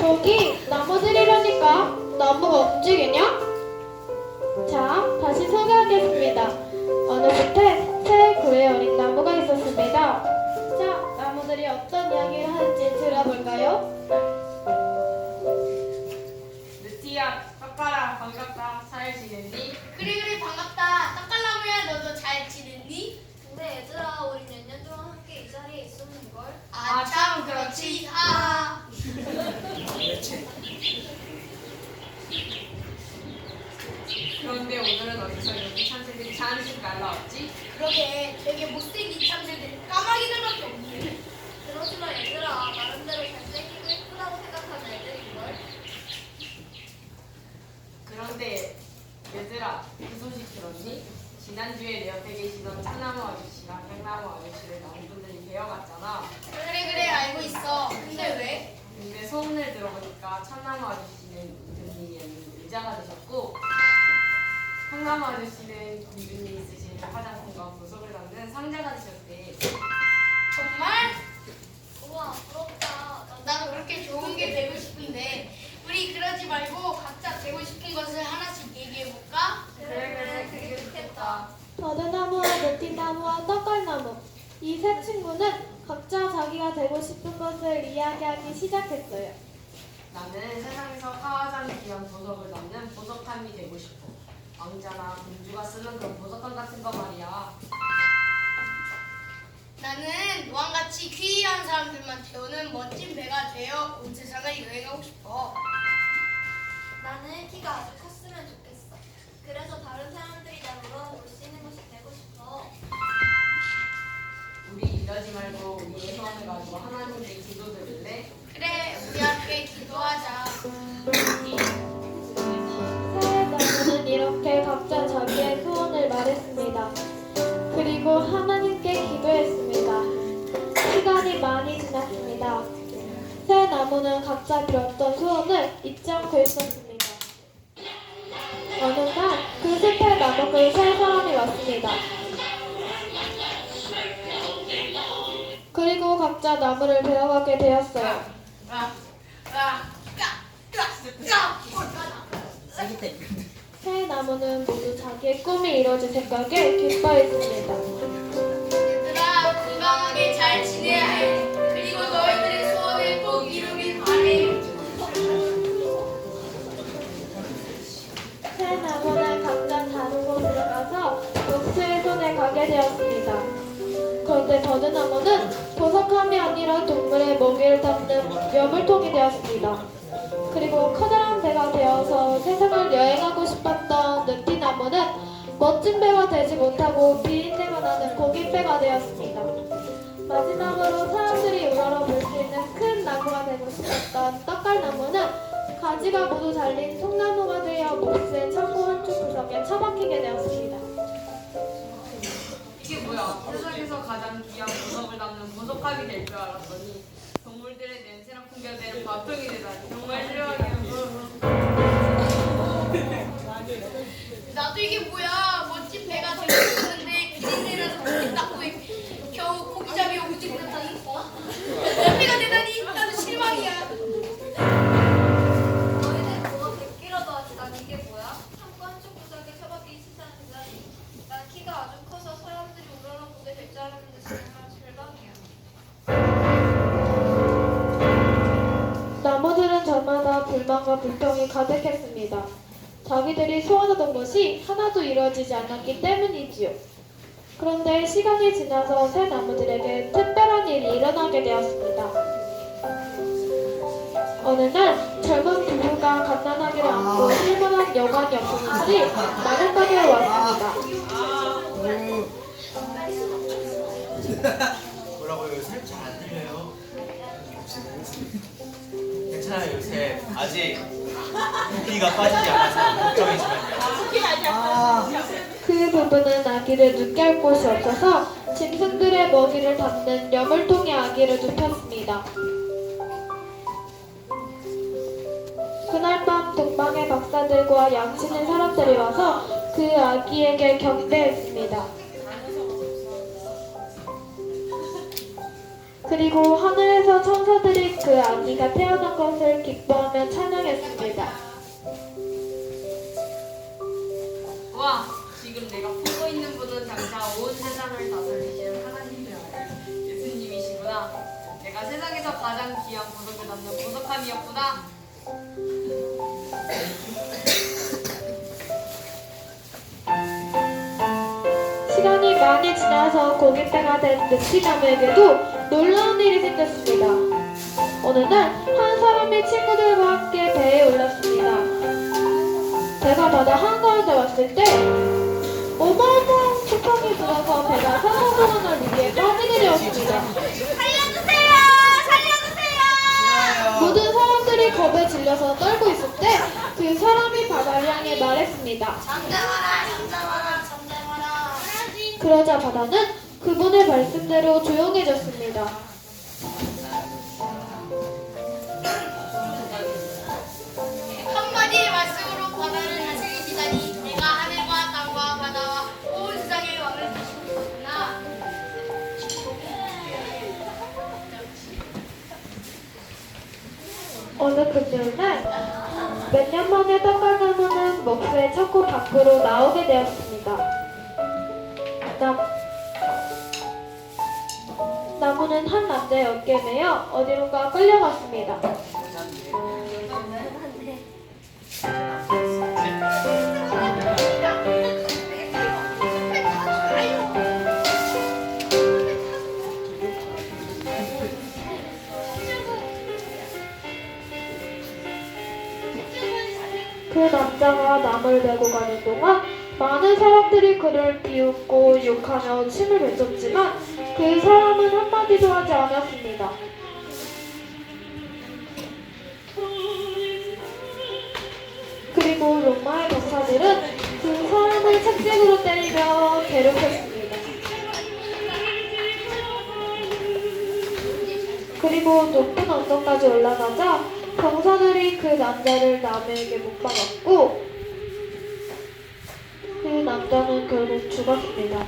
저기 나무들이라니까 나무가 움직이냐? 자, 다시 소개하겠습니다. 어느 곳에 새 구의 어린 나무가 있었습니다. 자, 나무들이 어떤 이야기를 하는지 들어볼까요? 느티야, 깎아라, 반갑다. 잘 지냈니? 그래 그래 반갑다 떡갈나무야 너도 잘 지냈니? 근데 얘들아 우리 몇 년 동안 함께 이 자리에 있었는걸? 아, 참 그렇지. 아 그런데 오늘은 어디서 이렇게 참새들이 잔뜩 날라왔지? 그러게 되게 못생긴 참새들 까마귀들밖에 없네 그러지만 얘들아 나름대로 잘생기고 예쁘다고 생각하는 애들인걸? 그런데 얘들아, 그 소식 들었니? 지난주에 내 옆에 계시던 참나무 아저씨랑 백나무 아저씨를 나온 분들이 데려갔잖아. 그래 그래 알고 있어 근데 왜? 근데 소문을 들어보니까 참나무 아저씨는 이분이 의자가 되셨고 백나무 아저씨는 이분이 쓰신 화장품과 보석을 담는 상자가 되셨대. 정말? 우와 부럽다 나 나도 그렇게 좋은 게 되고 싶은데 우리 그러지 말고 각자 되고 싶은 것을 하나씩 얘기해 볼까? 그래 그래 그게 좋겠다 버드나무와 느티나무와 떡갈나무 이 세 친구는 각자 자기가 되고 싶은 것을 이야기하기 시작했어요. 나는 세상에서 가장 귀한 보석을 담는 보석함이 되고 싶어. 왕자나 공주가 쓰는 그런 보석함 같은 거 말이야. 나는 왕같이 귀한 사람들만 태우는 멋진 배가 되어 온 세상을 여행하고 싶어 나는 키가 아주 컸으면 좋겠어 그래서 다른 사람 빌었던 소원을 잊지 않고 있었습니다. 어느 날그 숲에 나무꾼 세 사람이 왔습니다. 그리고 각자 나무를 베어가게 되었어요. 새 나무는 모두 자기의 꿈이 이루어질 생각에 기뻐했습니다. 얘들아 건강하게 잘 지내야 해 버드나무는 보석함이 아니라 동물의 먹이를 담는 여물통이 되었습니다. 그리고 커다란 배가 되어서 세상을 여행하고 싶었던 느티나무는 멋진 배가 되지 못하고 비린내가 나는 고깃배가 되었습니다. 마지막으로 사람들이 우러러 볼 수 있는 큰 나무가 되고 싶었던 떡갈나무는 가지가 모두 잘린 통나무가 되어 목수의 창고 한쪽 구석에 처박히게 되었습니다. 뭐야? 세상에서 가장 귀한 보석을 담는 보석함이 될 줄 알았더니 동물들의 냄새랑 풍겨대는 밥통이 되다니 정말 싫어하겠고 나도 이게 뭐야 가득했습니다. 자기들이 소원하던 것이 하나도 이루어지지 않았기 때문이지요. 그런데 시간이 지나서 새 나무들에게 특별한 일이 일어나게 되었습니다. 어느 날 젊은 부부가 갓난아기를 안고 실만한 여관이 없었는지 마른 가게에 왔습니다. 뭐라고요? 요새 잘안 들려요. 괜찮아요 요새 아직 부피가 빠지지 않아서 걱정이지만요. 그 부부는 아기를 눕게 할 곳이 없어서 짐승들의 먹이를 담는 여물통에 아기를 눕혔습니다. 그날 밤 동방의 박사들과 양치는 사람들이 와서 그 아기에게 경배했습니다. 그리고 하늘에서 천사들이 그 아기가 태어난 것을 기뻐하며 찬양 온 세상을 다스리시는 하나님이라 예수님이시구나. 내가 세상에서 가장 귀한 보석을 담는 보석함이었구나. 시간이 많이 지나서 고깃배가 된 늑시나무에게도 놀라운 일이 생겼습니다. 어느 날 한 사람이 친구들과 함께 배에 올랐습니다. 배가 바다 한가운데 왔을 때 어마어마한 폭풍이 불어서 배가 산호동원을 위해 빠지게 되었습니다. 살려주세요! 살려주세요! 싫어요. 모든 사람들이 겁에 질려서 떨고 있을 때 그 사람이 바다를 향해 말했습니다. 잠잠하라! 잠잠하라! 잠잠하라! 그러자 바다는 그분의 말씀대로 조용해졌습니다. 어느 금요일날 몇년 만에 떡갈나무는 목수의 창고 밖으로 나오게 되었습니다. 나, 나무는 한 남자의 어깨에 매여 어디론가 끌려갔습니다. 많은 사람들이 그를 비웃고 욕하며 침을 뱉었지만 그 사람은 한마디도 하지 않았습니다. 그리고 로마의 병사들은 그 사람을 책찍으로 때리며 괴롭혔습니다. 그리고 높은 언덕까지 올라가자 병사들이 그 남자를 나무에게 못 박았고 그 남자는 결국 죽었습니다.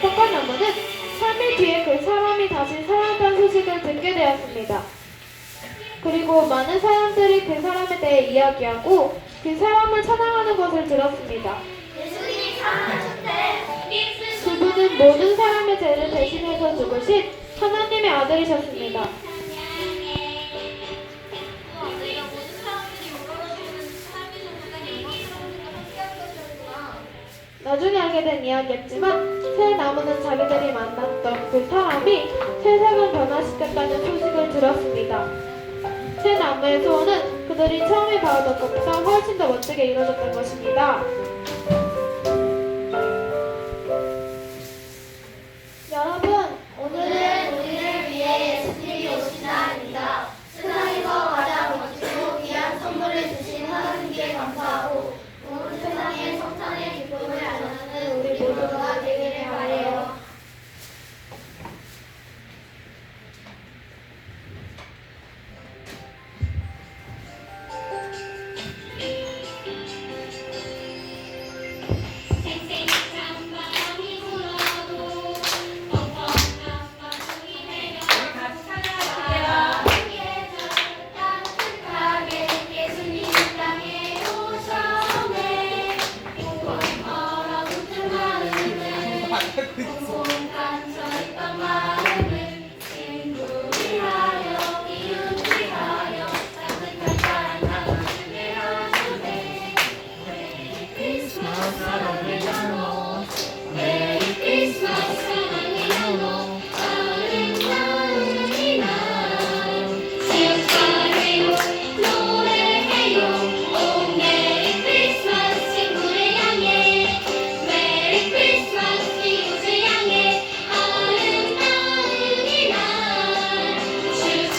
떡갈나무는 3일 뒤에 그 사람이 다시 살아났다는 소식을 듣게 되었습니다. 그리고 많은 사람들이 그 사람에 대해 이야기하고 그 사람을 찬양하는 것을 들었습니다. 모든 사람의 죄를 대신해서 죽으신 하나님의 아들이셨습니다. 나중에 알게 된 이야기였지만 새 나무는 자기들이 만났던 그 사람이 세상을 변화시켰다는 소식을 들었습니다. 새 나무의 소원은 그들이 처음에 바라던 것보다 훨씬 더 멋지게 이루어졌던 것입니다.